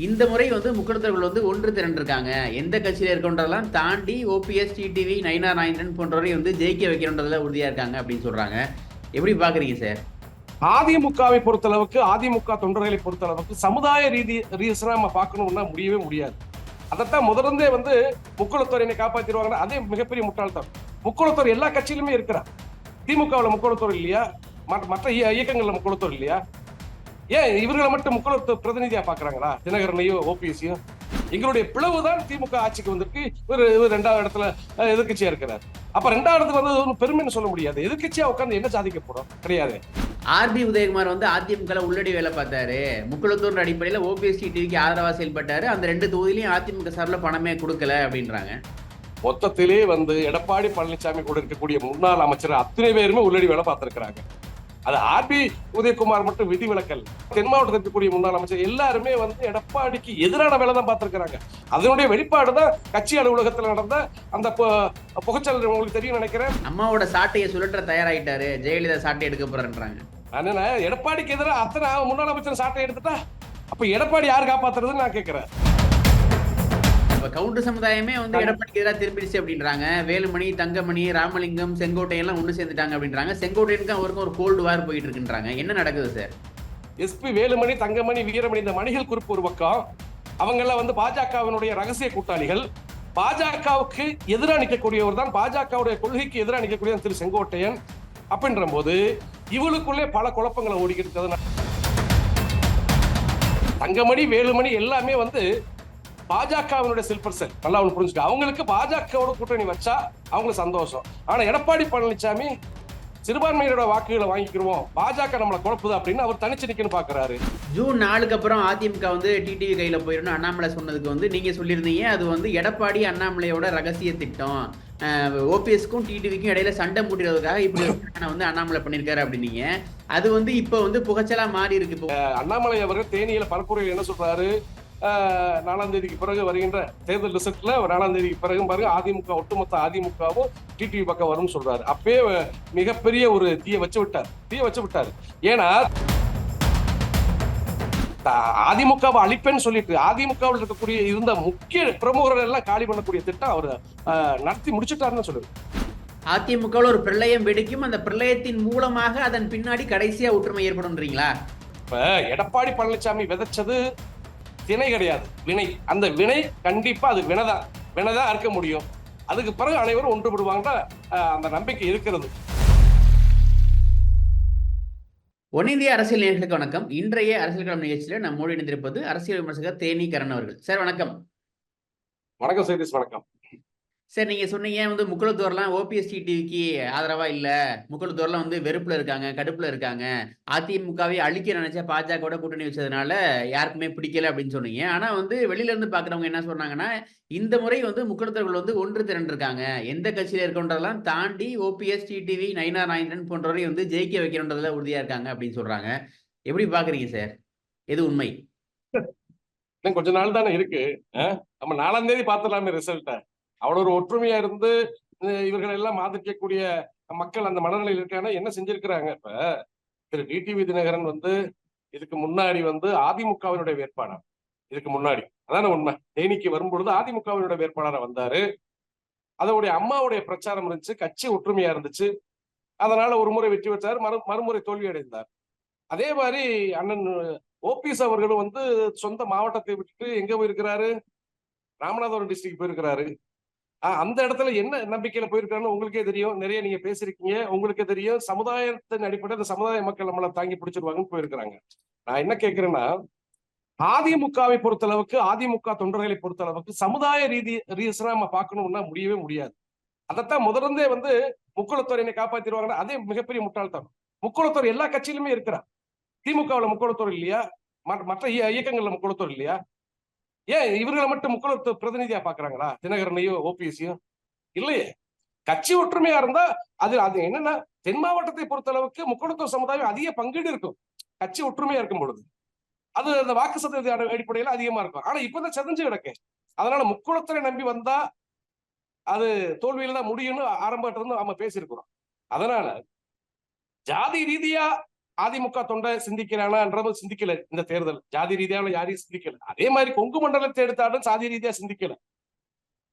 இந்த முறை வந்து முக்கியத்தர்கள் வந்து ஒன்று திரண்டிருக்காங்க. எந்த கட்சியில் இருக்கின்றதெல்லாம் தாண்டி ஓபிஎஸ் டிடிவி நைனா நாயந்திரன் போன்றவரை வந்து ஜெயிக்க வைக்கின்றதுல உறுதியா இருக்காங்க அப்படின்னு சொல்றாங்க. எப்படி பாக்குறீங்க சார் அதிமுகவை பொறுத்தளவுக்கு அதிமுக தொண்டர்களை பொறுத்தளவுக்கு சமுதாய ரீதி ரீசனா நம்ம பார்க்கணும்னா முடியவே முடியாது. அதைத்தான் முதலிருந்தே வந்து முக்குளத்தோர் காப்பாற்றிடுவாங்கன்னா அதே மிகப்பெரிய முட்டாள்தான் முக்குளத்தோர் எல்லா கட்சியிலுமே இருக்கிறார். திமுகவில் முக்குளத்தோர் இல்லையா? மற்ற- மற்ற இய- முக்குளத்தோர் இல்லையா? ஏன் இவர்களை மட்டும் முக்குளத்தோர் பிரதிநிதியா பாக்குறாங்களா? தினகரனையும் ஓபிஎஸ்சியும் எங்களுடைய பிளவு தான் திமுக ஆட்சிக்கு வந்திருக்கு. ஒரு இவர் ரெண்டாவது இடத்துல அஹ், எதிர்க்கட்சியா இருக்கிறார். அப்ப ரெண்டாவது இடத்துல வந்து பெருமைன்னு சொல்ல முடியாது. எதிர்க்கட்சியா உட்கார்ந்து என்ன சாதிக்க போறோம்? கிடையாது. ஆர்பி உதயகுமார் வந்து அதிமுக உள்ளடி வேலை பார்த்தாரு. முக்குளத்தூர் அடிப்படையில் ஓபிஎஸ் டிவிக்கு ஆதரவா செயல்பட்டாரு. அந்த ரெண்டு தொகுதியிலையும் அதிமுக சார்பில் பணமே கொடுக்கல அப்படின்றாங்க. மொத்தத்திலே வந்து எடப்பாடி பழனிசாமி கூட இருக்கக்கூடிய முன்னாள் அமைச்சர் அத்தனை பேருமே உள்ளடி வேலை பார்த்திருக்கிறாங்க. அது ஆர்பி உதயகுமார் மட்டும் விதிவிலக்கல். தென் மாவட்டத்தில் இருக்கக்கூடிய முன்னாள் அமைச்சர் எல்லாருமே வந்து எடப்பாடிக்கு எதிரான வேலை தான் பார்த்திருக்கிறாங்க. அதனுடைய வெளிப்பாடு தான் கட்சி அலுவலகத்தில் நடந்த அந்த புகைச்சல் உங்களுக்கு தெரியும் நினைக்கிறேன். அம்மாவோட சாட்டையை சுழற்ற தயாராயிட்டாரு. ஜெயலலிதா சாட்டை எடுக்க போறேன்றாங்க. அதனால எடப்பாடிக்கு எதிராக அத்தனை முன்னாள் அமைச்சர் சாட்டை எடுத்துட்டா? அப்ப எடப்பாடி யார் காப்பாத்துறதுன்னு நான் கேட்கிறேன் இப்ப கவுண்டர் சமுதாயமே வந்து எடப்பாடிக்கு எதிராக திரும்பிடுச்சு அப்படின்றாங்க. வேலுமணி தங்கமணி ராமலிங்கம் செங்கோட்டை எல்லாம் ஒன்று சேர்ந்துட்டாங்க அப்படின்றாங்க. செங்கோட்டையனுக்கும் அவருக்கும் ஒரு கோல்டு வார் போயிட்டு இருக்குன்றாங்க. என்ன நடக்குது சார் எஸ்பி வேலுமணி தங்கமணி வீரமணி இந்த மணிகள் குறிப்பு ஒரு பக்கம். அவங்கெல்லாம் வந்து பாஜகவினுடைய ரகசிய கூட்டாளிகள். பாஜகவுக்கு எதிராக நிற்கக்கூடியவர் தான் பாஜகவுடைய கொள்கைக்கு எதிராக நிற்கக்கூடிய திரு செங்கோட்டையன் அப்படின்ற போது இவளுக்குள்ளே பல குழப்பங்களை ஓடிக்கிட்டு இருக்கிறது. தங்கமணி வேலுமணி எல்லாமே வந்து பாஜகவினுடைய சில்பர் செல் நல்லா ஒன்று புரிஞ்சுக்க அவங்களுக்கு பாஜகவோட கூட்டணி வச்சா அவங்களுக்கு சந்தோஷம். ஆனா எடப்பாடி பழனிசாமி சிறுபான்மையினரோட வாக்குகளை வாங்கிக்கிருவோம் பாஜக நம்மளை குழப்புது அப்படின்னு அவர் தனிச்சு நிக்கணும் பாக்குறாரு. ஜூன் நாலுக்கு அப்புறம் அதிமுக வந்து டிடிவி கையில போயிடணும் அண்ணாமலை சொன்னதுக்கு வந்து நீங்க சொல்லியிருந்தீங்க. அது வந்து எடப்பாடி அண்ணாமலையோட ரகசிய திட்டம். ஓபிஎஸ்க்கும் டிடிவிக்கும் இடையில சண்டை மூட்டுறதுக்காக இப்படி வந்து அண்ணாமலை பண்ணியிருக்காரு அப்படின்னீங்க. அது வந்து இப்போ வந்து புகைச்சலா மாறி இருக்கு. அண்ணாமலை அவர்கள் தேனியில பரப்புரையில் என்ன சொல்றாரு? ஆஹ், நாலாம் தேதிக்கு பிறகு வருகின்ற தேர்தல் ரிசல்ட்ல நாலாம் தேதிக்கு பிறகு பாருங்க அதிமுக ஒட்டுமொத்த அதிமுகவும் டிடிவி பக்கம் வரும்னு சொல்றாரு. அப்பயே மிகப்பெரிய ஒரு தீய வச்சு விட்டார். தீய வச்சு விட்டாரு. ஏன்னா அதிமுகவை அழிப்பேன்னு சொல்லிட்டு அதிமுகவில் இருக்கக்கூடிய இருந்த முக்கிய பிரமுகர்கள் எல்லாம் காலி பண்ணக்கூடிய திட்டம் அவர் நடத்தி முடிச்சுட்டாருன்னு சொல்லுது அதிமுகவில் ஒரு பிரளயம் வெடிக்கும். அந்த பிரளயத்தின் மூலமாக அதன் பின்னாடி கடைசியா ஒற்றுமை ஏற்படும்ன்றீங்களா? இப்ப எடப்பாடி பழனிசாமி விதைச்சது திணை கிடையாது. வினை அந்த வினை கண்டிப்பா அது வினைதான் வினைதான் அறுக்க முடியும். அதுக்கு பிறகு அனைவரும் ஒன்றுபடுவாங்க அஹ், அந்த நம்பிக்கை இருக்கிறது. ஒன்னிந்திய அரசியல் நேர்களுக்கு வணக்கம். இன்றைய அரசியல் களம் நிகழ்ச்சியில நம்மோடு இணைந்திருப்பது அரசியல் விமர்சகர் தேனி கரண் அவர்கள். சார் வணக்கம். வணக்கம் சைதீஷ் வணக்கம். சார் நீங்க சொன்னீங்க வந்து முக்குளத்தூர்லாம் ஓபிஎஸ்டி டிவிக்கு ஆதரவா இல்ல. முக்குளத்தூர்லாம் வந்து வெறுப்புல இருக்காங்க கடுப்புல இருக்காங்க. அதிமுகவை அழிக்க நினைச்ச பாஜகவோட கூட்டணி வச்சதுனால யாருக்குமே பிடிக்கல அப்படின்னு சொன்னீங்க. ஆனா வந்து வெளியில இருந்து பாக்குறவங்க என்ன சொன்னாங்கன்னா இந்த முறை வந்து முக்குளத்தூர்கள் வந்து ஒன்று திரண்டிருக்காங்க. எந்த கட்சியில இருக்கன்றதெல்லாம் தாண்டி ஓபிஎஸ் டிடிவி நைனா நாயந்திரன் போன்றவரை வந்து ஜெயிக்க வைக்கணுன்றதுல உறுதியா இருக்காங்க அப்படின்னு சொல்றாங்க. எப்படி பாக்குறீங்க சார்? எது உண்மை? கொஞ்ச நாள் தானே இருக்கு. நம்ம நாலாம் தேதி பார்த்துடலாமே ரிசல்ட்டை. அவ்வளவு ஒரு ஒற்றுமையா இருந்து இவர்கள் எல்லாம் ஆதரிக்கக்கூடிய மக்கள் அந்த மனநிலையில் இருக்கான என்ன செஞ்சிருக்கிறாங்க? இப்ப திரு டிடிவி தினகரன் வந்து இதுக்கு முன்னாடி வந்து அதிமுகவினுடைய வேட்பாளர். இதுக்கு முன்னாடி. அதான உண்மை. தேனிக்கு வரும்பொழுது அதிமுகவினுடைய வேட்பாளராக வந்தாரு. அதோடைய அம்மாவுடைய பிரச்சாரம் இருந்துச்சு. கட்சி ஒற்றுமையா இருந்துச்சு. அதனால ஒரு முறை வெற்றி பெற்றார். மறு மறுமுறை தோல்வி அடைந்தார் அதே மாதிரி அண்ணன் ஓபிஎஸ் அவர்களும் வந்து சொந்த மாவட்டத்தை விட்டுட்டு எங்க போயிருக்கிறாரு? ராமநாதபுரம் டிஸ்ட்ரிக்ட் போயிருக்கிறாரு. அந்த இடத்துல என்ன நம்பிக்கையில போயிருக்காருன்னு உங்களுக்கே தெரியும். நிறைய நீங்க பேசிருக்கீங்க உங்களுக்கே தெரியும். சமுதாயத்தின் அடிப்படையில் இந்த சமுதாய மக்கள் நம்மளை தாங்கி பிடிச்சிருவாங்கன்னு போயிருக்கிறாங்க. நான் என்ன கேட்கிறேன்னா அதிமுகவை பொறுத்தளவுக்கு அதிமுக தொண்டர்களை பொறுத்தளவுக்கு சமுதாய ரீதி ரீசனா நம்ம பார்க்கணும்னா முடியவே முடியாது. அதைத்தான் முதலிருந்தே வந்து முக்குளத்துறையினை காப்பாத்திடுவாங்கன்னா அதே மிகப்பெரிய முட்டாள்தனம். முக்குளத்துறை எல்லா கட்சியிலுமே இருக்கிறான் திமுகவுல முக்குளத்துறை இல்லையா? மற்ற- மற்ற இயக்கங்கள்ல முக்குளத்துறை இல்லையா? ஏன் இவர்களை மட்டும் முக்குளத்தோர் பிரதிநிதியா பாக்குறாங்களா? தினகரனையும் ஓபிஎஸ்சியும் இல்லையே. கட்சி ஒற்றுமையா இருந்தா அது அது என்னன்னா தென் மாவட்டத்தை பொறுத்த அளவுக்கு முக்கியத்துவ சமுதாயம் அதிக பங்கீடு இருக்கும். கட்சி ஒற்றுமையா இருக்கும் பொழுது. அது அந்த வாக்கு சதவீத அடிப்படையில அதிகமா இருக்கும். ஆனா இப்பதான் செதஞ்சு கிடக்கு. அதனால முக்குளத்தரை நம்பி வந்தா அது தோல்வியில தான் முடியும்னு ஆரம்பத்துல இருந்து நம்ம பேசியிருக்கிறோம். அதனால ஜாதி ரீதியா அதிமுக தொண்டை சிந்திக்கிறானான்றது சிந்திக்கல இந்த தேர்தல். ஜாதி ரீதியான யாரையும் சிந்திக்கல. அதே மாதிரி கொங்கு மண்டலத்தை எடுத்தாலும் சாதி ரீதியா சிந்திக்கல.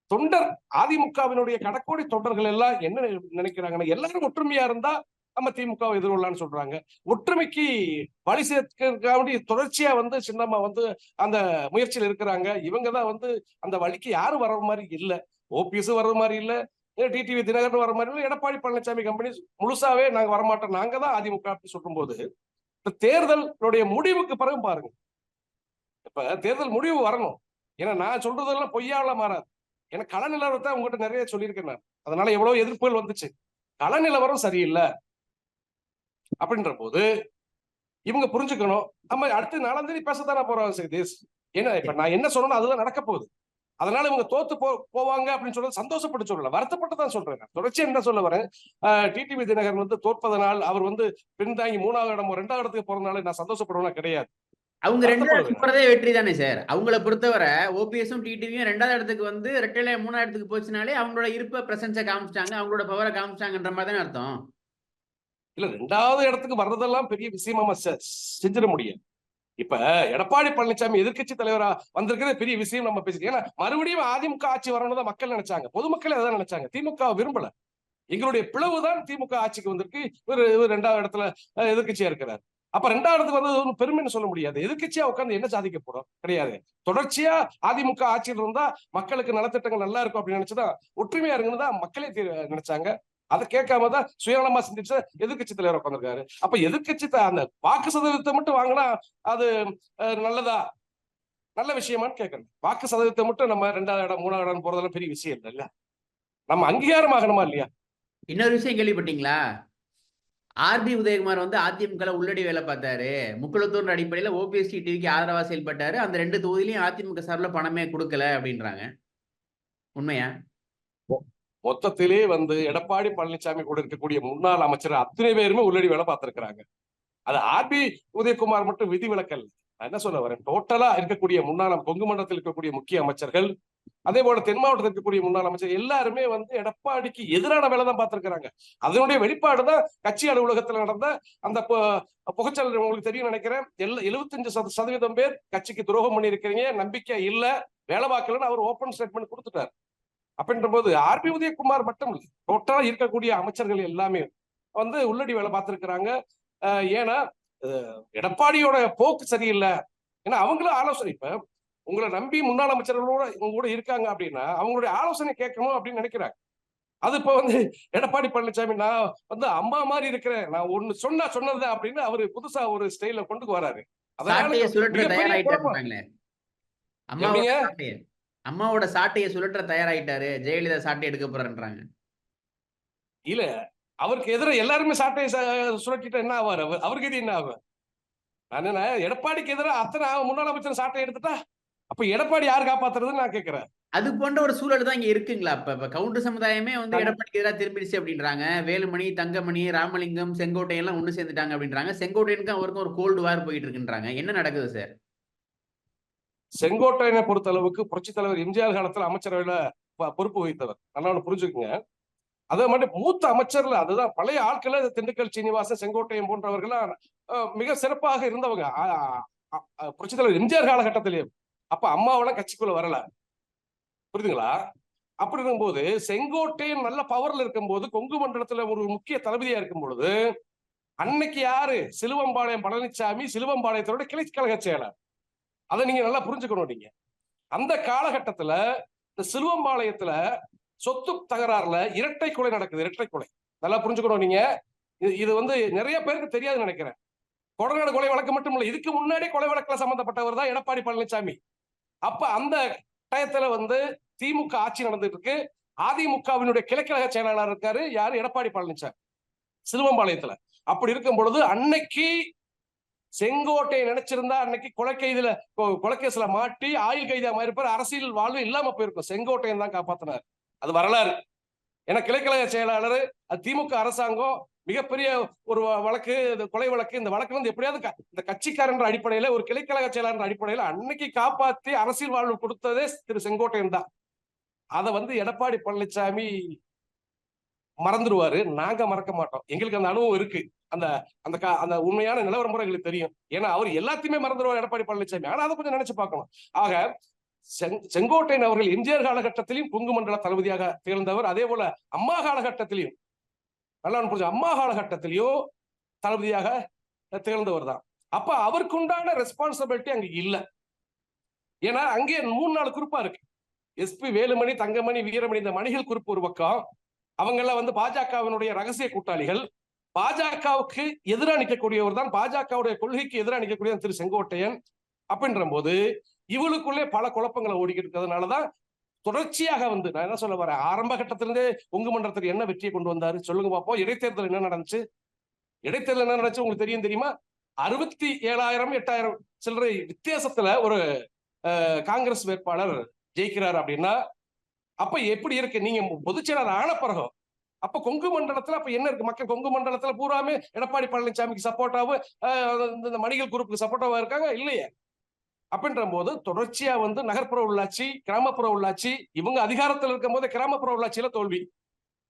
தொண்டர் அதிமுகவினுடைய கடக்கோடி தொண்டர்கள் எல்லாம் என்ன நினைக்கிறாங்கன்னா எல்லாரும் ஒற்றுமையா இருந்தா நம்ம திமுக எதிர்கொள்ளான்னு எதிர்கொள்ளலாம்னு சொல்றாங்க. ஒற்றுமைக்கு வழி சேர்க்கிறதுக்காக தொடர்ச்சியா வந்து சின்னம்மா வந்து அந்த முயற்சியில் இருக்கிறாங்க. இவங்க தான் வந்து அந்த வழிக்கு யாரும் வர்ற மாதிரி இல்லை. ஓபிஎஸ் வர்ற மாதிரி இல்லை. டிடிவி தினகரன் வர மாதிரி எடப்பாடி பழனிசாமி கம்பெனி முழுசாவே நாங்க வரமாட்டோம். நாங்க தான் அதிமுக சொல்லும் போது இந்த தேர்தலுடைய முடிவுக்கு பிறகு பாருங்க. இப்ப தேர்தல் முடிவு வரணும். ஏன்னா நான் சொல்றதெல்லாம் பொய்யால மாறாது. ஏன்னா கள நிலவரத்தை உங்ககிட்ட நிறைய சொல்லியிருக்கேன் நான். அதனால எவ்வளவு எதிர்ப்புகள் வந்துச்சு. கள நிலவரம் சரியில்லை. அப்படின்ற போது இவங்க புரிஞ்சுக்கணும். நம்ம அடுத்து நாலாம் தேதி பேசத்தானே போறோம் சதீஷ். ஏன்னா இப்ப நான் என்ன சொல்லணும் அதுதான் நடக்க போகுது. அதனால இவங்க தோத்து போ போவாங்க அப்படின்னு சொல்றது சந்தோஷப்பட்டு சொல்லல. வருத்தப்பட்டு தான் சொல்றேன். தொடர்ச்சியா என்ன சொல்ல வரேன்? டிடிவி தினகரன் வந்து தோற்பதனால் அவர் வந்து பின்தாங்கி மூணாவது இடம் ரெண்டாவது இடத்துக்கு போறதுனால நான் சந்தோஷப்படுவேனா? கிடையாது. அவங்க ரெண்டு. போறதே வெற்றி தானே சார். அவங்கள பொறுத்தவரை ஓபிஎஸும் டிடிவியும் ரெண்டாவது இடத்துக்கு வந்து ரெட்டையில மூணாவது இடத்துக்கு போச்சுனாலே அவங்களோட இருப்ப பிரசன்ஸை காமிச்சிட்டாங்க அவங்களோட பவரை காமிச்சிட்டாங்கன்ற மாதிரி தானே அர்த்தம்? இல்ல ரெண்டாவது இடத்துக்கு வர்றதெல்லாம் பெரிய விஷயமா செஞ்சிட முடியும் இப்ப எடப்பாடி பழனிசாமி எதிர்க்கட்சி தலைவரா வந்திருக்கிறது பெரிய விஷயம் நம்ம பேசிக்கலாம் ஏன்னா மறுபடியும் அதிமுக ஆட்சி வரணும் தான் மக்கள் நினைச்சாங்க. பொதுமக்கள் அதான் நினைச்சாங்க. திமுக விரும்பல. எங்களுடைய பிளவு தான் திமுக ஆட்சிக்கு வந்திருக்கு. இவர் இவர் ரெண்டாவது இடத்துல எதிர்கட்சியா எதிர்க்கட்சியா இருக்கிறார். அப்ப ரெண்டாவது இடத்துக்கு வந்தது ஒன்றும் பெருமைன்னு சொல்ல முடியாது. எதிர்க்கட்சியா உட்காந்து என்ன சாதிக்க போறோம்? கிடையாது. தொடர்ச்சியா அதிமுக ஆட்சியில் இருந்தா மக்களுக்கு நலத்திட்டங்கள் நல்லா இருக்கும் அப்படின்னு நினைச்சுதான் ஒற்றுமையா இருக்குன்னு தான் மக்களே நினைச்சாங்க. அதை கேட்காம தான் சுயநலமா சிந்திச்சு எதிர்கட்சி தலைவர் உட்காந்துருக்காரு அப்ப எதிர்கட்சி அந்த வாக்கு சதவீதத்தை மட்டும் வாங்கினா அது நல்லதா? நல்ல விஷயமான்னு கேட்கணும். வாக்கு சதவீதத்தை மட்டும் நம்ம ரெண்டாவது இடம் மூணாவது இடம் போறதெல்லாம் பெரிய விஷயம் இல்லை இல்ல? நம்ம அங்கீகாரம் ஆகணுமா இல்லையா? இன்னொரு விஷயம் கேள்விப்பட்டீங்களா? ஆர்பி உதயகுமார் வந்து அதிமுக உள்ளடி வேலை பார்த்தாரு. முக்குளத்தூர் அடிப்படையில ஓபிஎஸ்டி டிவிக்கு ஆதரவா செயல்பட்டாரு. அந்த ரெண்டு தொகுதியிலையும் அதிமுக சார்பில் பணமே கொடுக்கல அப்படின்றாங்க. உண்மையா? மொத்தத்திலே வந்து எடப்பாடி பழனிசாமி கூட இருக்கக்கூடிய முன்னாள் அமைச்சர் அத்தனை பேருமே உள்ளடி வேலை பார்த்திருக்கிறாங்க. அது ஆர்பி உதயகுமார் மட்டும் விதி விலக்கல். நான் என்ன சொல்ல வரேன்? டோட்டலா இருக்கக்கூடிய முன்னாள் கொங்கு மண்டலத்தில் இருக்கக்கூடிய முக்கிய அமைச்சர்கள் அதே போல தென் மாவட்டத்தில் இருக்கக்கூடிய முன்னாள் அமைச்சர் எல்லாருமே வந்து எடப்பாடிக்கு எதிரான வேலை தான் பார்த்திருக்கிறாங்க. அதனுடைய வெளிப்பாடு தான் கட்சி அலுவலகத்தில் நடந்த அந்த பு- புகைச்சல் உங்களுக்கு தெரியும் நினைக்கிறேன். எல்லா எழுபத்தஞ்சு சத- சதவீதம் பேர் கட்சிக்கு துரோகம் பண்ணியிருக்கிறீங்க. நம்பிக்கை இல்ல. வேலை பார்க்கலன்னு அவர் ஓப்பன் ஸ்டேட்மெண்ட் கொடுத்துட்டார். அப்படின்ற போது ஆர்பி உதயகுமார் மட்டும் இல்லை டோட்டலா இருக்கக்கூடிய அமைச்சர்கள் எல்லாமே வந்து உள்ளடி வேலை பார்த்திருக்கிறாங்க. ஏன்னா எடப்பாடியோட போக்கு சரியில்லை. ஏன்னா அவங்களும் ஆலோசனை இப்ப உங்களை நம்பி முன்னாள் அமைச்சர்களோட இவங்க கூட இருக்காங்க அப்படின்னா அவங்களுடைய ஆலோசனை கேட்கணும் அப்படின்னு நினைக்கிறாங்க. அது இப்ப வந்து எடப்பாடி பழனிசாமி நான் வந்து அம்மா மாதிரி இருக்கிறேன். நான் ஒண்ணு சொன்னா சொன்னது அப்படின்னு அவரு புதுசா ஒரு ஸ்டைல கொண்டு வராரு. சாட்டையை. அம்மாவோட? சாட்டையை சுழற்ற தயாராயிட்டாரு. ஜெயலலிதா சாட்டை எடுக்க போறேன்றாங்க. இல்ல அவருக்கு எதிர எல்லாருமே சாட்டையை சுழட்டிட்டா என்ன ஆவார்? அவர் அவருக்கு இது என்ன ஆகும் என்ன எடப்பாடிக்கு எதிராக அத்தனை முன்னாள் அமைச்சர் சாட்டை எடுத்துட்டா அப்ப எடப்பாடி யார் காப்பாத்துறதுன்னு நான் கேட்கிறேன் அது போன்ற ஒரு சூழல் தான் இங்க இருக்குங்களா? இப்ப இப்ப கவுண்டர் சமுதாயமே வந்து. எடப்பாடிக்கு எதிராக திரும்பிடுச்சு அப்படின்றாங்க. வேலுமணி தங்கமணி ராமலிங்கம் செங்கோட்டை எல்லாம் ஒண்ணு சேர்ந்துட்டாங்க அப்படின்றாங்க. செங்கோட்டையனுக்கும் அவருக்கும் ஒரு கோல்டு வார் போயிட்டு இருக்குன்றாங்க. என்ன நடக்குது சார் செங்கோட்டையனை பொறுத்த அளவுக்கு புரட்சி தலைவர் எம்ஜிஆர் காலத்துல அமைச்சரவையில ப- பொறுப்பு வகித்தவர். நல்லா ஒண்ணு புரிஞ்சுக்குங்க. அதே மாதிரி மூத்த அமைச்சர்ல அதுதான் பழைய ஆட்கள திண்டுக்கல் சீனிவாசன் செங்கோட்டையன் போன்றவர்கள்லாம் அஹ், மிக சிறப்பாக இருந்தவங்க. புரட்சி தலைவர் எம்ஜிஆர் காலகட்டத்திலேயே. அப்ப அம்மாவெல்லாம் கட்சிக்குள்ள வரல. புரியுதுங்களா? அப்படி இருக்கும்போது செங்கோட்டையன் நல்ல பவர்ல இருக்கும்போது கொங்கு மண்டலத்துல ஒரு முக்கிய தளபதியா இருக்கும் பொழுது அன்னைக்கு யாரு? சிலுவம்பாளையம் பழனிசாமி சிலுவம்பாளையத்தோட கிளைக்கழக செயலர். அதை நீங்க நல்லா புரிஞ்சுக்கணும் நீங்க. அந்த காலகட்டத்துல இந்த சிலுவம்பாளையத்துல சொத்து தகராறுல இரட்டை கொலை நடக்குது இரட்டை கொலை. நல்லா புரிஞ்சுக்கணும் நீங்க. இது- இது வந்து நிறைய பேருக்கு தெரியாதுன்னு நினைக்கிறேன். கொடநாடு கொலை வழக்கு மட்டும் இல்ல இதுக்கு முன்னாடி கொலை வழக்குல சம்பந்தப்பட்டவர் தான் எடப்பாடி பழனிசாமி அப்ப அந்த கட்டாயத்துல வந்து திமுக ஆட்சி நடந்துட்டு இருக்கு அதிமுகவினுடைய கிழக்கழக செயலாளர் இருக்காரு யாரு? எடப்பாடி பழனிசாமி சிலுவம்பாளையத்துல. அப்படி இருக்கும் பொழுது அன்னைக்கு செங்கோட்டையை நினைச்சிருந்தா அன்னைக்கு கொலை கைதுல கொலைக்கேசுல மாட்டி ஆயுள் கைதியா இருப்பார் அரசியல் வாழ்வு இல்லாம போயிருக்கும். செங்கோட்டையன் தான் காப்பாத்தினார். அது வரலாறு. ஏன்னா கிளைக்கழக செயலாளர் அது திமுக அரசாங்கம் மிகப்பெரிய ஒரு வழக்கு இந்த கொலை வழக்கு இந்த வழக்கு வந்து எப்படியாவது இந்த கட்சிக்காரன்ற அடிப்படையில ஒரு கிளைக்கழக செயலாளர் அடிப்படையில அன்னைக்கு காப்பாத்தி அரசியல் வாழ்வு கொடுத்ததே திரு செங்கோட்டையன் தான். அதை வந்து எடப்பாடி பழனிசாமி மறந்துடுவாரு நாங்க மறக்க மாட்டோம். எங்களுக்கு அந்த அனுபவம் இருக்கு. அந்த அந்த கா- அந்த உண்மையான நிலவர முறைகளுக்கு எங்களுக்கு தெரியும். ஏன்னா அவர் எல்லாத்தையுமே மறந்துடுவார் எடப்பாடி பழனிசாமி. ஆனா அதை கொஞ்சம் நினைச்சு பார்க்கணும். ஆக செங்- செங்கோட்டையன் அவர்கள் எம்ஜிஆர் காலகட்டத்திலையும் கொங்கு மண்டல தளபதியாக திகழ்ந்தவர். அதே போல அம்மா காலகட்டத்திலையும் நல்லா புரிஞ்சு அம்மா காலகட்டத்திலையும் தளபதியாக திகழ்ந்தவர் தான். அப்ப அவருக்கு உண்டான ரெஸ்பான்சிபிலிட்டி அங்க இல்ல. ஏன்னா அங்கே மூணு நாலு குறிப்பா இருக்கு. எஸ்பி வேலுமணி தங்கமணி வீரமணி இந்த மணிகள் குறிப்பு ஒரு பக்கம். அவங்க எல்லாம் வந்து பாஜகவினுடைய ரகசிய கூட்டாளிகள். பாஜகவுக்கு எதிராக நிற்கக்கூடியவர் தான் பாஜகவுடைய கொள்கைக்கு எதிராக நிற்கக்கூடிய திரு செங்கோட்டையன். அப்படின்ற போது இவளுக்குள்ளே பல குழப்பங்களை ஓடிக்கிட்டு இருக்கிறதுனாலதான் தொடர்ச்சியாக வந்து நான் என்ன சொல்ல வரேன் ஆரம்ப கட்டத்திலிருந்தே உங்க மன்றத்துக்கு என்ன வெற்றியை கொண்டு வந்தாரு சொல்லுங்க பாப்போம். இடைத்தேர்தல் என்ன நடந்துச்சு? இடைத்தேர்தல் என்ன நடந்துச்சு உங்களுக்கு தெரியும் தெரியுமா? அறுபத்தி ஏழாயிரம் எட்டாயிரம் சில்லறை வித்தியாசத்துல ஒரு அஹ், காங்கிரஸ் வேட்பாளர் ஜெயிக்கிறார் அப்படின்னா அப்ப எப்படி இருக்கு? நீங்க பொதுச்செயலாளர் ஆன பிறகும் அப்ப கொங்கு மண்டலத்துல அப்ப என்ன இருக்கு? மக்கள் கொங்கு மண்டலத்துல பூராமே எடப்பாடி பழனிசாமிக்கு சப்போர்ட்டாவும் இந்த மணிகள் குரூப்புக்கு சப்போர்ட்டாவா இருக்காங்க? இல்லையே. அப்படின்ற போது தொடர்ச்சியா வந்து நகர்ப்புற உள்ளாட்சி கிராமப்புற உள்ளாட்சி இவங்க அதிகாரத்தில் இருக்கும் போதே கிராமப்புற உள்ளாட்சியில தோல்வி.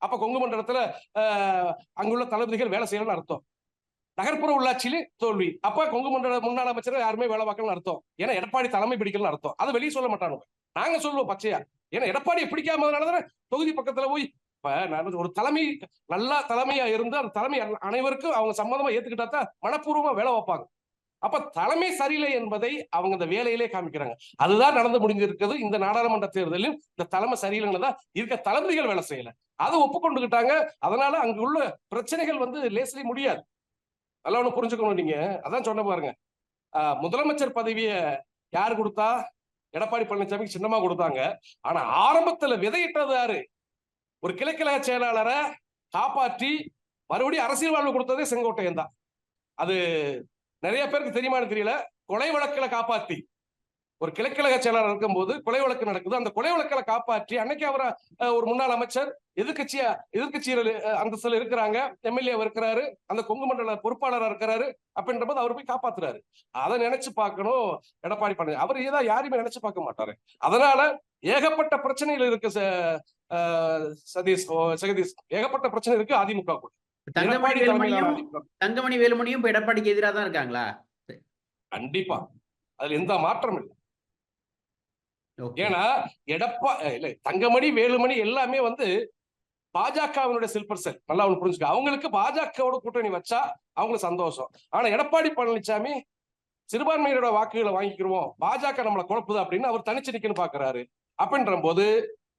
அப்ப கொங்கு மண்டலத்துல ஆஹ், அங்குள்ள தளபதிகள் வேலை செய்யணும்னு அர்த்தம். நகர்ப்புற உள்ளாட்சியிலே தோல்வி. அப்ப கொங்கு மண்டல முன்னாள் அமைச்சர் யாருமே வேலை பார்க்கணும்னு அர்த்தம். ஏன்னா எடப்பாடி தலைமை பிடிக்கணும்னு அர்த்தம். அதை வெளியே சொல்ல மாட்டானுங்க. நாங்க சொல்லுவோம் பச்சையா. ஏன்னா எடப்பாடியை பிடிக்காமதுனாலதானே தொகுதி பக்கத்துல போய் இப்ப நான் ஒரு தலைமை நல்லா தலைமையா இருந்து அந்த தலைமை அனைவருக்கும் அவங்க சம்மதமா ஏத்துக்கிட்டா தான் மனப்பூர்வமா வேலை வைப்பாங்க. அப்ப தலைமை சரியில்லை என்பதை அவங்க இந்த வேலையிலே காமிக்கிறாங்க. அதுதான் நடந்து முடிஞ்சிருக்கிறது இந்த நாடாளுமன்ற தேர்தலில். இந்த தலைமை சரியில்லைன்னுதான் இருக்க தளபதிகள் வேலை செய்யல. அதை ஒப்புக்கொண்டுகிட்டாங்க. அதனால அங்க உள்ள பிரச்சனைகள் வந்து லேசிலே முடியாது. நல்லா ஒண்ணு புரிஞ்சுக்கணும் நீங்க. அதான் சொன்ன பாருங்க. ஆஹ் முதலமைச்சர் பதவியை யார் கொடுத்தா? எடப்பாடி பழனிசாமிக்கு சின்னமா கொடுத்தாங்க. ஆனா ஆரம்பத்துல விதையிட்டது யாரு? ஒரு கிளைக்கழக செயலாளரை காப்பாற்றி மறுபடியும் அரசியல் வாழ்வு கொடுத்ததே செங்கோட்டையன் தான். அது நிறைய பேருக்கு தெரியுமான்னு தெரியல. கொலை வழக்கில் காப்பாத்தி ஒரு கிளைக்கழக செயலாளர் இருக்கும்போது கொலை வழக்கு நடக்குது. அந்த கொலை வழக்கில் காப்பாற்றி அன்னைக்கு அவரை ஒரு முன்னாள் அமைச்சர் எதிர்கட்சியா எதிர்கட்சியில் சில இருக்கிறாங்க. எம்எல்ஏ இருக்கிறாரு. அந்த கொங்கு மண்டல பொறுப்பாளரா இருக்கிறாரு அப்படின்ற போது அவர் போய் காப்பாத்துறாரு. அதை நினைச்சு பார்க்கணும். எடப்பாடி பழனி அவர் ஏதா யாரையுமே நினைச்சு பார்க்க மாட்டாரு. அதனால ஏகப்பட்ட பிரச்சனைகள் இருக்கு ச- சதீஷ் ஓ, ஜெகதீஷ் ஏகப்பட்ட பிரச்சனை இருக்கு அதிமுக கூட தங்கமணி வேலுமணியும். தங்கமணி வேலுமணியும் இப்ப எடப்பாடிக்கு எதிராக தான் இருக்காங்களா? கண்டிப்பா. அதுல எந்த மாற்றம் இல்லை. ஏன்னா எடப்பா இல்ல தங்கமணி வேலுமணி எல்லாமே வந்து பாஜகவினுடைய சில்பர் செல். நல்லா ஒண்ணு புரிஞ்சுக்க. அவங்களுக்கு பாஜகவோட கூட்டணி வச்சா அவங்களுக்கு சந்தோஷம். ஆனா எடப்பாடி பழனிசாமி சிறுபான்மையினரோட வாக்குகளை வாங்கிக்கிறோம் பாஜக நம்மளை குழப்புது அப்படின்னு அவர் தனிச்சு நிக்கணும் பாக்குறாரு. அப்படின்ற போது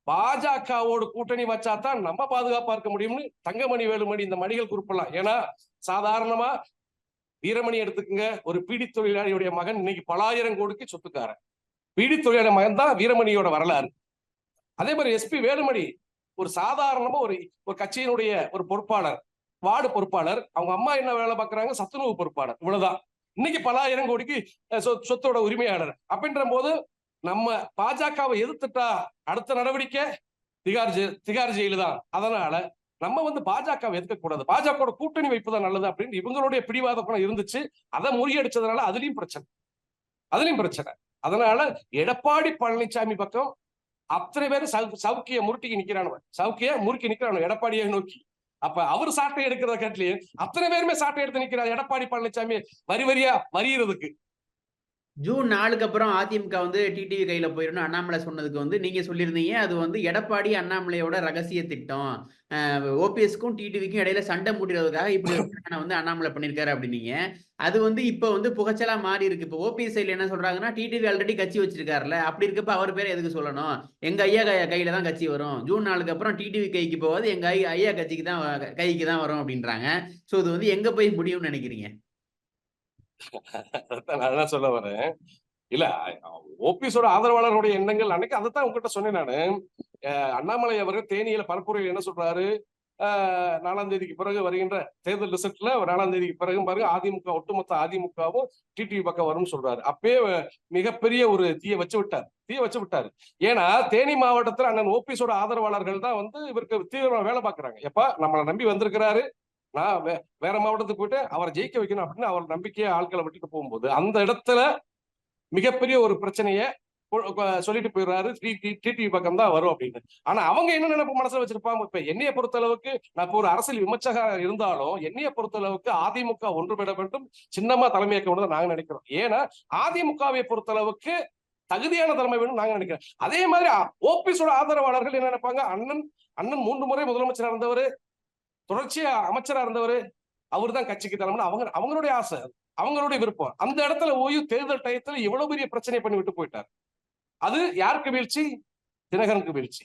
பாஜகவோட கூட்டணி வச்சா தான் நம்ம பாதுகாப்பா இருக்க முடியும்னு தங்கமணி வேலுமணி இந்த மணிகள் குறிப்பிடலாம். ஏன்னா சாதாரணமா வீரமணி எடுத்துக்கங்க ஒரு பீடி தொழிலாளியுடைய மகன் இன்னைக்கு பலாயிரம் கோடிக்கு சொத்துக்காரன். பீடி தொழிலாளி மகன் தான் வீரமணியோட வரலாறு. அதே மாதிரி எஸ்பி வேலுமணி ஒரு சாதாரணமா ஒரு ஒரு கட்சியினுடைய ஒரு பொறுப்பாளர் வார்டு பொறுப்பாளர். அவங்க அம்மா என்ன வேலை பார்க்கறாங்க? சத்துணவு பொறுப்பாளர். இவ்வளவுதான். இன்னைக்கு பலாயிரம் கோடிக்கு சொத்தோட உரிமையாளர். அப்படின்ற போது நம்ம பாஜகவை எதிர்த்துட்டா அடுத்த நடவடிக்கை? திகார் ஜெ திகார் ஜெயிலு தான். அதனால நம்ம வந்து பாஜகவை எதிர்க்க கூடாது. கூட்டணி வைப்புதான் நல்லது அப்படின்னு இவங்களுடைய பிடிவாத குணம் இருந்துச்சு. அதை முறியடிச்சதுனால அதுலயும் பிரச்சனை. அதுலயும் பிரச்சனை. அதனால எடப்பாடி பழனிசாமி பக்கம் அத்தனை பேரும் சவு சவுக்கிய முறுக்கி நிக்கிறானவன் சவுக்கிய முறுக்கி நிக்கிறானு எடப்பாடியை நோக்கி. அப்ப அவர் சாட்டை எடுக்கிறத காட்டிலே அத்தனை பேருமே சாட்டை எடுத்து நிக்கிறார் எடப்பாடி பழனிசாமி வரி வரியா? வரியிறதுக்கு. ஜூன் நாலுக்கு அப்புறம் அதிமுக வந்து டிடிவி கையில போயிடணும் அண்ணாமலை சொன்னதுக்கு வந்து நீங்க சொல்லியிருந்தீங்க. அது வந்து எடப்பாடி அண்ணாமலையோட ரகசிய திட்டம். ஓபிஎஸ்க்கும் டிடிவிக்கும் இடையில சண்டை மூட்டுறதுக்காக இப்படி வந்து அண்ணாமலை பண்ணியிருக்காரு அப்படின்னீங்க. அது வந்து இப்ப வந்து புகச்சலா மாறி இருக்கு. இப்போ ஓபிஎஸ் சைடில் என்ன சொல்றாங்கன்னா டிடிவி ஆல்ரெடி கட்சி வச்சிருக்காருல அப்படி இருக்கப்ப அவர் பேர் எதுக்கு சொல்லணும்? எங்க ஐயா கையில தான் கட்சி வரும். ஜூன் நாளுக்கு அப்புறம் டிடிவி கைக்கு போவாது எங்க ஐயா ஐயா கட்சிக்கு தான் கைக்கு தான் வரும் அப்படின்றாங்க. சோ இது வந்து எங்க போய் முடியும்னு நினைக்கிறீங்க? அதான் நான் சொல்ல வரேன் இல்ல ஓபிஎஸோட ஆதரவாளர்களுடைய எண்ணங்கள் அன்னைக்கு அதைத்தான் உங்ககிட்ட சொன்னேன் நானு. அஹ் அண்ணாமலை அவர்கள் தேனியில பரப்புரையில் என்ன சொல்றாரு? ஆஹ் நாலாம் தேதிக்கு பிறகு வருகின்ற தேர்தல் ரிசல்ட்ல நாலாம் தேதிக்கு பிறகு பாருங்க அதிமுக ஒட்டுமொத்த அதிமுகவும் டிடிவி பக்கம் வரும்னு சொல்றாரு. அப்பயே மிகப்பெரிய ஒரு தீய வச்சு விட்டார். தீய வச்சு விட்டாரு. ஏன்னா தேனி மாவட்டத்துல அண்ணன் ஓபிஎஸோட ஆதரவாளர்கள் தான் வந்து இவருக்கு தீவிரமா வேலை பாக்குறாங்க எப்ப நம்மளை நம்பி வந்திருக்கிறாரு. நான் வே- வேற மாவட்டத்துக்கு போயிட்டு அவரை ஜெயிக்க வைக்கணும் அப்படின்னு அவர் நம்பிக்கையை ஆட்களை விட்டுட்டு போகும்போது அந்த இடத்துல மிகப்பெரிய ஒரு பிரச்சனையை சொல்லிட்டு போயிடுறாரு. டிடிவி பக்கம் தான் வரும் அப்படின்னு. ஆனா அவங்க என்ன நினைப்பு மனசுல வச்சிருப்பாங்க? இப்ப என்னைய பொறுத்த அளவுக்கு நான் இப்போ ஒரு அரசியல் விமர்சகா இருந்தாலும் என்னைய பொறுத்த அளவுக்கு அதிமுக ஒன்றுபட வேண்டும். சின்னமா தலைமையாக்க வேண்டும் நாங்க நினைக்கிறோம். ஏன்னா அதிமுகவை பொறுத்த அளவுக்கு தகுதியான தலைமை வேணும் நாங்க நினைக்கிறோம். அதே மாதிரி ஓபிஎஸோட ஆதரவாளர்கள் என்ன நினைப்பாங்க? அண்ணன் அண்ணன் மூன்று முறை முதலமைச்சர் இருந்தவர் தொடர்ச்சியா அமைச்சரா இருந்தவர் அவர் தான் கட்சிக்கு தலைமை அவங்க அவங்களுடைய ஆசை அவங்களுடைய விருப்பம். அந்த இடத்துல ஓய்வு தேர்தல் டயத்துல எவ்வளவு பெரிய பிரச்சனை பண்ணி விட்டு போயிட்டார். அது யாருக்கு வீழ்ச்சி? தினகரனுக்கு வீழ்ச்சி.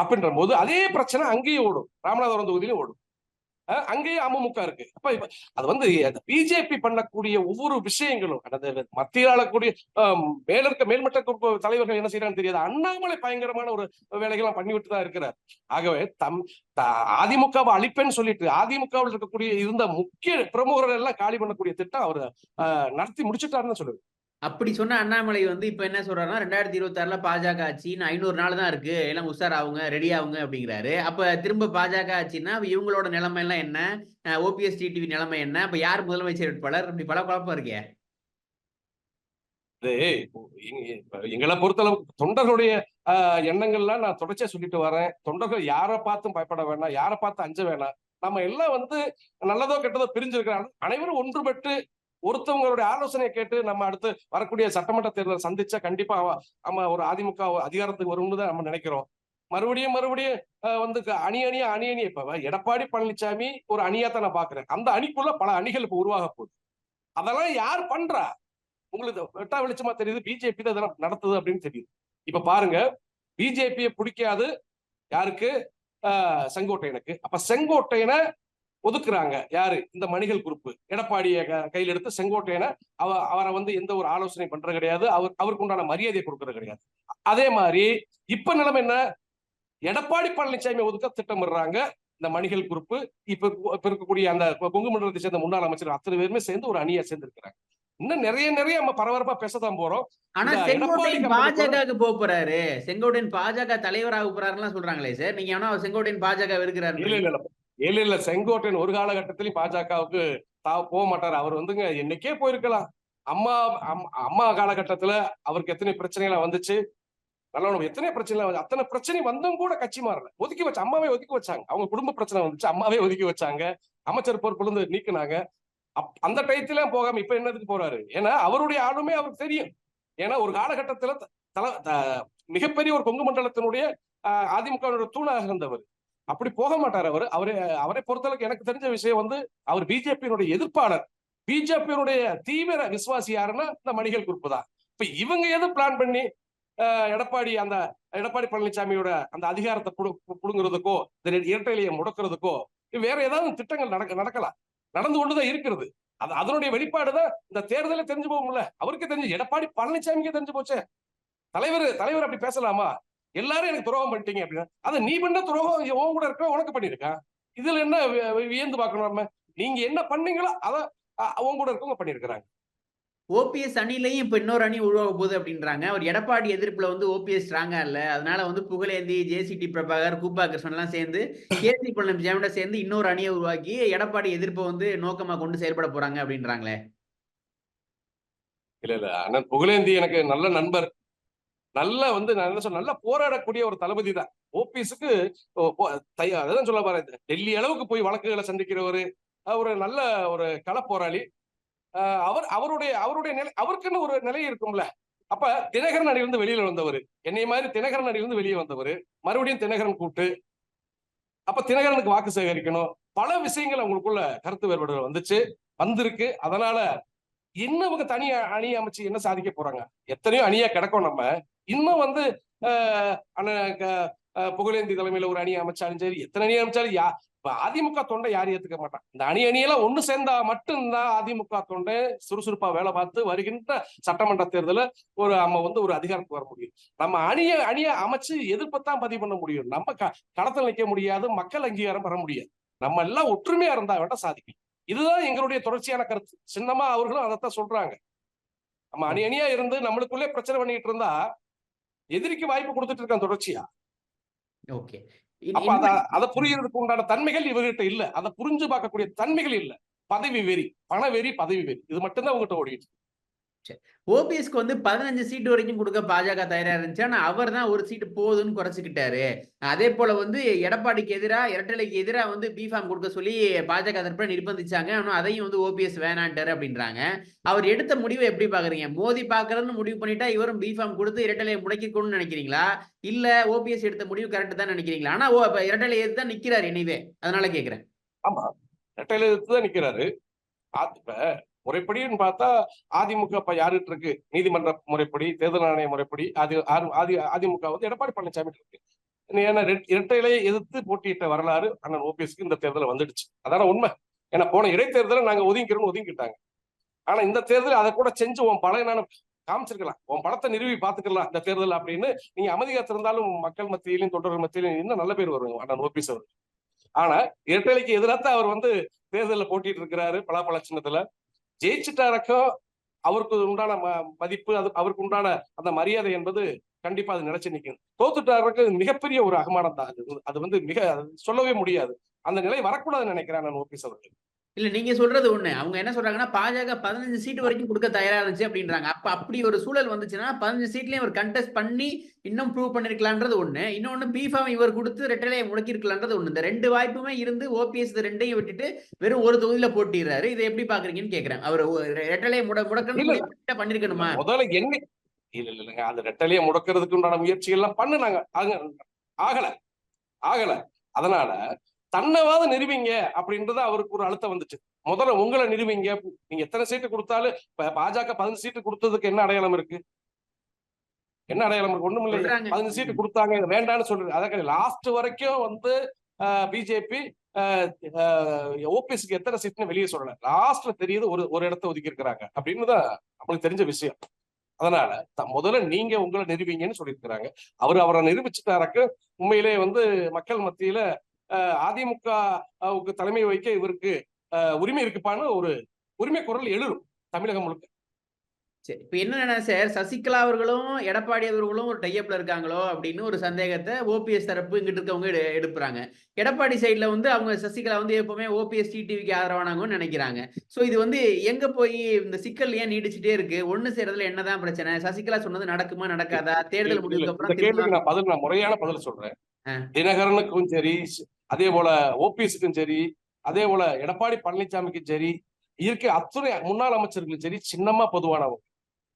அப்படின்ற போது அதே பிரச்சனை அங்கேயும் ஓடும். ராமநாதபுரம் தொகுதியிலும் ஓடும். அங்கேயே அங்கேயும் அமமுக இருக்கு. அப்ப இப்ப அது வந்து அந்த பிஜேபி பண்ணக்கூடிய ஒவ்வொரு விஷயங்களும் மத்தியில் ஆளக்கூடிய மேல இருக்க மேல்மட்ட தலைவர்கள் என்ன செய்யறான்னு தெரியாது. அண்ணாமலை பயங்கரமான ஒரு வேலைகள்லாம் பண்ணிவிட்டு தான் இருக்கிறார். ஆகவே தம் அதிமுகவை அழிப்பேன்னு சொல்லிட்டு அதிமுகவில் இருக்கக்கூடிய இருந்த முக்கிய பிரமுகர்கள் எல்லாம் காலி பண்ணக்கூடிய திட்டம் அவர் ஆஹ், நடத்தி முடிச்சுட்டாருன்னு சொல்லுவேன். அப்படி சொன்ன அண்ணாமலை வந்து இப்ப என்ன சொல்றாருன்னா ரெண்டாயிரத்தி இருபத்தி ஆறுல பாஜக ஆட்சின்னு ஐநூறு நாள் தான் இருக்கு. எல்லாம் உஷார் ஆகுங்க ரெடி ஆகுங்க அப்படிங்கிறாரு. அப்ப திரும்ப பாஜக ஆச்சுன்னா இவங்களோட நிலைமை எல்லாம் என்ன ஓபிஎஸ் டிடிவி நிலைமை என்ன? அப்ப யார் முதலமைச்சர் வேட்பாளர்? இப்படி பல குழப்பம் இருக்கே. எங்களை பொறுத்தளவுக்கு தொண்டர்களுடைய ஆஹ், எண்ணங்கள்லாம் நான் தொடர்ச்சியா சொல்லிட்டு வரேன். தொண்டர்கள் யாரை பார்த்தும் பயப்பட வேண்டாம் யாரை பார்த்து அஞ்ச வேணாம். நம்ம எல்லாம் வந்து நல்லதோ கெட்டதோ பிரிஞ்சிருக்கிறாங்க. அனைவரும் ஒன்றுபட்டு ஒருத்தவங்களுடைய ஆலோசனையை கேட்டு நம்ம அடுத்து வரக்கூடிய சட்டமன்ற தேர்தலை சந்திச்சா கண்டிப்பா நம்ம ஒரு அதிமுக அதிகாரத்துக்கு வரும்னு தான் நம்ம நினைக்கிறோம். மறுபடியும் மறுபடியும் வந்து அணி அணியா அணி அணி இப்ப எடப்பாடி பழனிசாமி ஒரு அணியா தான் நான் பாக்குறேன். அந்த அணிக்குள்ள பல அணிகள் இப்ப உருவாக போகுது. அதெல்லாம் யார் பண்றா? உங்களுக்கு வெட்டா வெளிச்சமா தெரியுது பிஜேபி தான் இதெல்லாம் நடத்துது அப்படின்னு தெரியுது. இப்ப பாருங்க பிஜேபியை பிடிக்காது யாருக்கு? ஆஹ் செங்கோட்டையனுக்கு. அப்ப செங்கோட்டையனை ஒதுக்குறாங்க. யாரு? இந்த மணிகள் குரூப் எடப்பாடியை கையில் எடுத்து செங்கோட்டையனை அவ அவரை வந்து எந்த ஒரு ஆலோசனை பண்றது கிடையாது. அவர் அவருக்கு உண்டான மரியாதையை கொடுக்கறது கிடையாது. அதே மாதிரி இப்ப நிலைமை என்ன? எடப்பாடி பழனிசாமி ஒதுக்க திட்டமிடுறாங்க. இந்த மணிகள் குரூப் இப்ப இப்ப இருக்கக்கூடிய அந்த கொங்கு மண்டலத்தை சேர்ந்த முன்னாள் அமைச்சர் அத்தனை பேருமே சேர்ந்து ஒரு அணியா சேர்ந்து இருக்கிறாங்க இன்னும் நிறைய நிறைய நம்ம பரபரப்பா பேசத்தான் போறோம். ஆனா செங்கோட்டையன் பாஜகவுக்கு போக போறாரு. செங்கோட்டையன் பாஜக தலைவராக போறாருலாம் சொல்றாங்களே சார். நீங்க ஆனா செங்கோட்டையன் பாஜக இருக்கிறாரு இல்ல இல்ல. இல்ல இல்ல. செங்கோட்டையன் ஒரு காலகட்டத்திலயும் பாஜகவுக்கு தா போக மாட்டார் அவர் வந்துங்க என்னைக்கே போயிருக்கலாம். அம்மா அம்மா காலகட்டத்துல அவருக்கு எத்தனை பிரச்சனைகள் வந்துச்சு? நல்லவனும் எத்தனை பிரச்சனை வந்து அத்தனை பிரச்சனை வந்தும் கூட கட்சி மாறல. ஒதுக்கி வச்சு அம்மாவே ஒதுக்கி வச்சாங்க. அவங்க குடும்ப பிரச்சனை வந்துச்சு அம்மாவே ஒதுக்கி வச்சாங்க. அமைச்சர் பொறுப்புல இருந்து நீக்குனாங்க. அப்- அந்த டயத்துல போகாம இப்ப என்னதுக்கு போறாரு? ஏன்னா அவருடைய ஆளுமே அவருக்கு தெரியும். ஏன்னா ஒரு காலகட்டத்துல த- தல த- மிகப்பெரிய ஒரு கொங்கு மண்டலத்தினுடைய ஆஹ், அதிமுகவினுடைய தூணாக இருந்தவர். அப்படி போக மாட்டார் அவர். அவரை அவரை பொறுத்தளவுக்கு எனக்கு தெரிஞ்ச விஷயம் வந்து அவர் பிஜேபியினுடைய எதிர்ப்பாளர். பிஜேபியினுடைய தீவிர விசுவாசி யாருன்னா இந்த மணிகள் குறிப்பு தான். இப்ப இவங்க எது பிளான் பண்ணி ஆஹ், எடப்பாடி அந்த எடப்பாடி பழனிசாமியோட அந்த அதிகாரத்தை புடு- புடுங்குறதுக்கோ இந்த இரட்டையிலையை முடக்கிறதுக்கோ வேற ஏதாவது திட்டங்கள் நடக்க நடக்கலாம். நடந்து கொண்டுதான் இருக்கிறது. அது அதனுடைய வெளிப்பாடுதான் இந்த தேர்தலில் தெரிஞ்சு போகும்ல. அவருக்கு தெரிஞ்சு எடப்பாடி பழனிசாமிக்கே தெரிஞ்சு போச்சே. தலைவர் தலைவர் அப்படி பேசலாமா? எல்லாரும் எனக்கு துரோகம் பண்ணிட்டீங்க அப்படின்னா அதை நீ பண்ண துரோகம் உன் கூட இருக்க உனக்கு பண்ணிருக்கான் இதுல என்ன வியந்து பார்க்கணும் நம்ம? நீங்க என்ன பண்ணீங்களோ அதை உன் கூட இருக்கவங்க பண்ணிருக்கிறாங்க ஓபிஎஸ் அணிலையும் இப்ப இன்னொரு அணி உருவாக போகுது அப்படின்றாங்க. அவர் எடப்பாடி எதிர்ப்புல வந்து ஓபிஎஸ் ஸ்ட்ராங்கா இல்ல. அதனால வந்து புகழேந்தி ஜேசிடி பிரபாகர் கூப்பா கிருஷ்ணன் எல்லாம் சேர்ந்து கேசி பழனிசாமியோட சேர்ந்து இன்னொரு அணியை உருவாக்கி எடப்பாடி எதிர்ப்பை வந்து நோக்கமா கொண்டு செயல்பட போறாங்க அப்படின்றாங்களே. இல்ல இல்ல. அண்ணன் புகழேந்தி எனக்கு நல்ல நண்பர். நல்ல வந்து நான் என்ன சொல்ல நல்லா போராடக்கூடிய ஒரு தளபதி தான். ஓபிஎஸ்க்கு அதான் சொல்ல பாரு டெல்லி அளவுக்கு போய் வழக்குகளை சந்திக்கிறவரு ஒரு நல்ல ஒரு கள போராளி அஹ் அவர் அவருடைய அவருடைய நிலை அவருக்குன்னு ஒரு நிலை இருக்கும்ல. அப்ப தினகரன் அணிலிருந்து வெளியில வந்தவர். என்னை மாதிரி தினகரன் அணிலிருந்து வெளியே வந்தவர். மறுபடியும் தினகரன் கூட்டு. அப்ப தினகரனுக்கு வாக்கு சேகரிக்கணும். பல விஷயங்கள் அவங்களுக்குள்ள கருத்து வேறுபாடுகள் வந்துச்சு வந்திருக்கு. அதனால இன்னும் இவங்க தனி அணி அமைச்சு என்ன சாதிக்க போறாங்க? எத்தனையோ அணியா கிடக்கும் நம்ம. இன்னும் வந்து ஆஹ் புகழேந்தி தலைமையில ஒரு அணி அமைச்சாலும் சரி எத்தனை அணி அமைச்சாலும் யா அதிமுக தொண்டை யாரும் ஏத்துக்க மாட்டான். இந்த அணி அணியெல்லாம் ஒண்ணு சேர்ந்தா மட்டும்தான் அதிமுக தொண்டை சுறுசுறுப்பா வேலை பார்த்து வருகின்ற சட்டமன்ற தேர்தல ஒரு நம்ம வந்து ஒரு அதிகாரத்துக்கு வர முடியும். நம்ம அணிய அணிய அமைச்சு எதிர்ப்பத்தான் பதிவு பண்ண முடியும். நம்ம க களத்தில் நிற்க முடியாது மக்கள் அங்கீகாரம் பெற முடியாது. நம்ம எல்லாம் ஒற்றுமையா இருந்தா வேண்டாம் சாதிக்கும் இதுதான் எங்களுடைய தொடர்ச்சியான கருத்து. சின்னமா அவர்களும் அதைத்தான் சொல்றாங்க. நம்ம அணி அணியா இருந்து நம்மளுக்குள்ளே பிரச்சனை பண்ணிட்டு இருந்தா எதிரிக்கு வாய்ப்பு கொடுத்துட்டு இருக்கான் தொடர்ச்சியா? ஓகே. அப்ப அத அதை புரியறதுக்கு உண்டான தன்மைகள் இவர்கிட்ட இல்ல. அதை புரிஞ்சு பார்க்கக்கூடிய தன்மைகள் இல்ல. பதவி வெறி. பண வெறி பதவி வெறி. இது மட்டும்தான் உங்ககிட்ட ஓடிட்டு. ஓபிஎஸ்க்கு வந்து பதினஞ்சு சீட்டு வரைக்கும் குடுக்க பாஜக தயாரா இருந்துச்சு. ஆனா, அவர் தான் ஒரு சீட்டு போதுன்னு குறைச்சிக்கிட்டாரு அதே போல வந்து எடப்பாடிக்கு எதிரா, இரட்டலைக்கு எதிரா வந்து பிஃபார்ம் கொடுக்க சொல்லி பாஜக தரப்புல நிர்பந்திச்சாங்க. ஆனா, அதையும் வந்து ஓபிஎஸ் வேணான்ட்டாரு அப்படின்றாங்க. அவர் எடுத்த முடிவை எப்படி பாக்குறீங்க மோதி பாக்குறதுன்னு முடிவு பண்ணிட்டா, இவரும் பிஃபார்ம் கொடுத்து இரட்டலையை முடக்கிக்கணும்னு நினைக்கிறீங்களா? இல்ல ஓபிஎஸ் எடுத்த முடிவு கரெக்ட் தான் நினைக்கிறீங்களா? ஆனா, ஓ இப்ப இரட்டலை எதிர்த்து தான் நிக்கிறாரு இனிவே அதனால கேக்குறேன் ஆமா. இரட்டலை எதிர்த்து தான் நிக்கிறாரு. இப்ப முறைப்படின்னு பார்த்தா, அதிமுக இப்ப யாருகிட்ட இருக்கு? நீதிமன்ற முறைப்படி, தேர்தல் ஆணைய முறைப்படி, அது ஆதி அதிமுக வந்து எடப்பாடி பழனிசாமி இருக்கு. ஏன்னா ரெட் எதிர்த்து போட்டியிட்ட வரலாறு அண்ணன் ஓபிஎஸ்க்கு இந்த தேர்தலில் வந்துடுச்சு. அதான உண்மை. ஏன்னா போன இடைத்தேர்தலை நாங்க ஒதுங்கிக்கிறோம்னு ஒதுங்கிட்டாங்க. ஆனா இந்த தேர்தல் அதை கூட செஞ்சு உன் பலம் என்னன்னு காமிச்சிருக்கலாம். உன் படத்தை நிறுவி பார்த்துக்கலாம் இந்த தேர்தல் அப்படின்னு நீங்க அமைதியா திறந்தாலும் மக்கள் மத்தியிலும், தொண்டர்கள் மத்தியிலும் இன்னும் நல்ல பேர் வருவாங்க அண்ணன் ஓபிஎஸ் அவருக்கு. ஆனா இரட்டைலைக்கு எதிராக அவர் வந்து தேர்தலில் போட்டிட்டு இருக்கிறாரு பலாப்பழ சின்னத்துல. ஜெயிச்சுட்டாரக்கோ அவருக்கு உண்டான ம மதிப்பு, அது அவருக்கு உண்டான அந்த மரியாதை என்பது கண்டிப்பா அது நிலைச்சு நிற்கும் தோத்துட்டாருக்கு மிகப்பெரிய ஒரு அகமானம் தான். அது அது வந்து மிக சொல்லவே முடியாது. அந்த நிலை வரக்கூடாதுன்னு நினைக்கிறேன் நான் ஓபிஎஸ் அவர்கள். இல்ல நீங்க சொல்றது ஒண்ணு. அவங்க என்ன சொல்றாங்கன்னா, பாஜக 15 சீட் வரைக்கும் குடுக்க தயாரா இருந்துச்சு அப்படின்றாங்க. அப்ப அப்படி ஒரு சூழல் வந்துச்சுன்னா, 15 சீட்லயும் அவர் கன்டெஸ்ட் பண்ணி இன்னும் ப்ரூவ் பண்ணியிருக்கலான்றது ஒண்ணு. இன்னொன்னு பிஃபார்ம் இவர் குடுத்து ரெட்டலைய முடக்கியிருக்கலான்றது ஒண்ணு. இந்த 2 வாய்ப்புமே இருந்து ஓபிஎஸ் 2யும் விட்டுட்டு வெறும் ஒரு தொகுதியில போட்டியிடுறாரு. இத எப்படி பார்க்குறீங்கன்னு கேட்கிறேன். அவரு ரெட்டலைய முட பண்ணிட்டா பண்ணியிருக்கணுமா? முதல்ல என்ன இல்ல இல்ல இல்லங்க. அந்த ரெட்டலைய முடக்கிறதுக்கு உண்டான முயற்சிகள் எல்லாம் பண்ணுனாங்க. ஆகல. ஆகல. அதனால தன்னவாது நிறுவிங்க அப்படின்றது அவருக்கு ஒரு அழுத்தம் வந்துச்சு. முதல்ல உங்கள நிறுவிங்க. நீங்க எத்தனை சீட்டு குடுத்தாலும் இப்ப பாஜக 15 சீட்டு குடுத்ததுக்கு என்ன அடையாளம் இருக்கு? என்ன அடையாளம் இருக்கு? ஒண்ணும். சொல்றாங்க. 15 சீட்டு குடுத்தாங்க. இது வேண்டான்னு சொல்றது. அதான் லாஸ்ட் வரைக்கும் வந்து பிஜேபி ஓபிஎஸ்க்கு எத்தனை சீட்னு வெளிய சொல்லல. லாஸ்ட்ல தெரியுது ஒரு ஒரு இடத்த ஒதுக்கி இருக்கிறாங்க. அப்படின்னு தான் நம்மளுக்கு தெரிஞ்ச விஷயம். அதனால முதல்ல நீங்க உங்கள நிரூபிங்கன்னு சொல்லியிருக்கிறாங்க. அவரு அவர நிரூபிச்சுட்டாரக்கு உண்மையிலேயே வந்து மக்கள் மத்தியில அ அதிமுகவுக்கு தலைமை வைக்க இவருக்கு உரிமை இருக்குப்பான்னு ஒரு உரிமை குரல் எழும் தமிழகம் முழுக்க. சரி. இப்ப என்னன்னா சார், சசிகலா அவர்களும், எடப்பாடி அவர்களும் ஒரு டை அப்ல இருக்காங்களோ அப்படின்னு ஒரு சந்தேகத்த ஓபிஎஸ் தரப்பு இங்கிட்டு இருக்கவங்க எடு எடுப்புறாங்க. எடப்பாடி சைடுல வந்து அவங்க சசிகலா வந்து எப்பவுமே ஓபிஎஸ் டிடிவிக்கு ஆதரவானவங்கன்னு நினைக்கிறாங்க. சோ இது வந்து எங்க போய் இந்த சிக்கல் ஏன் நீடிச்சுட்டே இருக்கு? ஒண்ணு சேர்றதுல என்னதான் பிரச்சனை? சசிகலா சொன்னது நடக்குமா? நடக்காதா? தேர்தல் முடிவுக்கு அப்புறம் நான் முறையான பதில் சொல்றேன். தினகரனுக்கும் சரி, அதே போல ஓபிஎஸ்க்கும் சரி, அதே போல எடப்பாடி பழனிசாமிக்கும் சரி, இருக்க அத்துணை முன்னாள் அமைச்சர்களும் சரி, சின்னமா பொதுவானவங்க.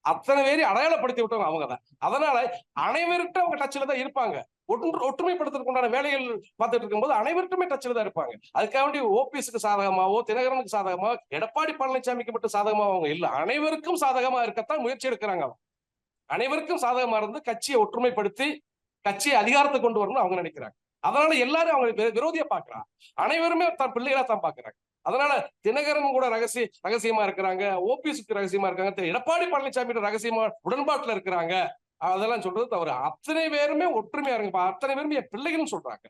அத்தனை பேரையும் அடையாளப்படுத்தி விட்டவங்க அவங்க தான். அதனால அனைவர்கிட்ட அவங்க டச்சில் தான் இருப்பாங்க. ஒன்று ஒற்றுமைப்படுத்துறதுக்கு உண்டான வேலைகள் பார்த்துட்டு இருக்கும்போது அனைவருக்குமே டச்சில் தான் இருப்பாங்க. அதுக்காக வேண்டி ஓபிஎஸ்க்கு சாதகமாவோ, தினகரனுக்கு சாதகமாவோ, எடப்பாடி பழனிசாமிக்கு மட்டும் சாதகமாக அவங்க இல்லை அனைவருக்கும் சாதகமா இருக்கத்தான் முயற்சி எடுக்கிறாங்க அவங்க. அனைவருக்கும் சாதகமா இருந்து கட்சியை ஒற்றுமைப்படுத்தி, கட்சியை அதிகாரத்தை கொண்டு வரணும்னு அவங்க நினைக்கிறாங்க. அதனால எல்லாரும் அவங்க விரோதியா பாக்குறான் அனைவருமே தன் பிள்ளைகளா தான் பாக்குறாங்க அதனால தினகரன் கூட ரகசிய ரகசியமா இருக்கிறாங்க. ஓபிஎஸ்க்கு ரகசியமா இருக்காங்க. எடப்பாடி பழனிசாமி ரகசியமா உடன்பாட்டுல இருக்கிறாங்க. அதெல்லாம் சொல்றது தவறு. அத்தனை பேருமே ஒற்றுமையா இருங்க. அத்தனை பேருமே என் பிள்ளைகள்னு சொல்றாங்க.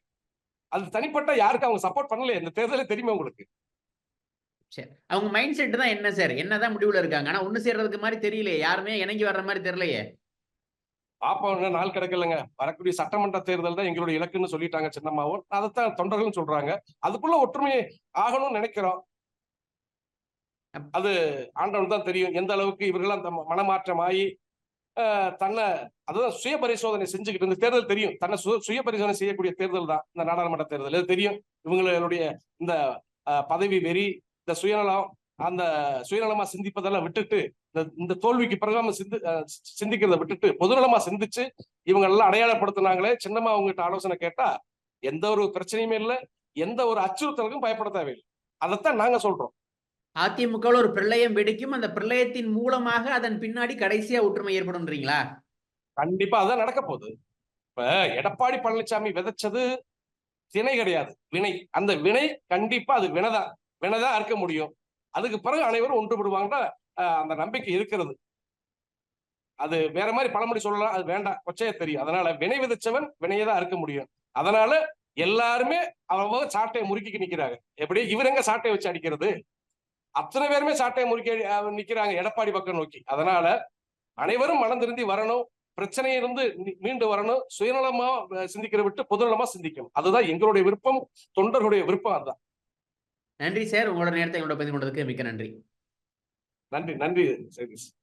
அது தனிப்பட்ட யாருக்கும் அவங்க சப்போர்ட் பண்ணல இந்த தேர்தலே தெரியுமே உங்களுக்கு. சரி. அவங்க மைண்ட் செட் தான் என்ன சார்? என்னதான் முடிவுல இருக்காங்க? ஆனா ஒண்ணு சேர்றதுக்கு மாதிரி தெரியலையே. யாருமே இணங்கி வர்ற மாதிரி தெரியலையே. பாப்போம் நாள் கிடக்கலங்க. வரக்கூடிய சட்டமன்ற தேர்தல் தான் எங்களுடைய இலக்குன்னு சொல்லிட்டாங்க சின்னம்மாவும். அதைத்தான் தொண்டர்களும் சொல்றாங்க. அதுக்குள்ள ஒற்றுமை ஆகணும்னு நினைக்கிறோம். அது ஆண்டவன் தான் தெரியும். எந்த அளவுக்கு இவர்கள்லாம் தம் மனமாற்றம் ஆகி தன்னை அதுதான் சுய பரிசோதனை செஞ்சுக்கிட்டு இந்த தேர்தல் தெரியும். தன்னை சு சுய பரிசோதனை செய்யக்கூடிய தேர்தல் தான் இந்த நாடாளுமன்ற தேர்தல். இது தெரியும். இவங்களுடைய இந்த பதவி வெறி, இந்த சுயநலம், அந்த சுயநலமா சிந்திப்பதெல்லாம் விட்டுட்டு, இந்த இந்த தோல்விக்கு பிறகாம சிந்து அ சிந்திக்கிறத விட்டுட்டு, பொதுநலமா சிந்திச்சு, இவங்க எல்லாம் அடையாளப்படுத்துனாங்களே, சின்னம்மா அவங்ககிட்ட ஆலோசனை கேட்டா, எந்த ஒரு பிரச்சனையுமே இல்ல. எந்த ஒரு அச்சுறுத்தலுக்கும் பயப்பட தேவையில்ல. அதத்தான் நாங்க சொல்றோம். அதிமுகவுல ஒரு பிரளயம் வெடிக்கும். அந்த பிரளயத்தின் மூலமாக அதன் பின்னாடி கடைசியா ஒற்றுமை ஏற்படும்ன்றீங்களா? கண்டிப்பா அதான் நடக்க போகுது. இப்ப எடப்பாடி பழனிசாமி விதைச்சது திணை கிடையாது. வினை. அந்த வினை கண்டிப்பா அது வினைதான். வினைதான் அறுக்க முடியும். அதுக்கு பிறகு அனைவரும் ஒன்றுபடுவாங்கன்ற அ அந்த நம்பிக்கை இருக்கிறது. அது வேற மாதிரி பழமொழி சொல்லலாம். அது வேண்டாம். கொச்சையா தெரியும். அதனால வினை விதைச்சவன் வினையை தான் அறுக்க முடியும். அதனால எல்லாருமே அவங்க சாட்டையை முறுக்கி நிக்கிறாங்க. எப்படி இவர் எங்க சாட்டைய வச்சு அடிக்கிறது? அத்தனை பேருமே சாட்டையை முறுக்கி நிக்கிறாங்க எடப்பாடி பக்கம் நோக்கி. அதனால அனைவரும் மனம் திருந்தி வரணும். பிரச்சனையிலிருந்து மீ மீண்டு வரணும். சுயநலமா சிந்திக்கிற விட்டு பொதுநலமா சிந்திக்கணும். அதுதான் எங்களுடைய விருப்பம். தொண்டர்களுடைய விருப்பம் அதுதான் நன்றி சார். உங்களோட நேரத்தை எங்களோட பகிர்ந்து கொண்டதுக்கு மிக்க நன்றி. நன்றி, நன்றி சதீஷ்.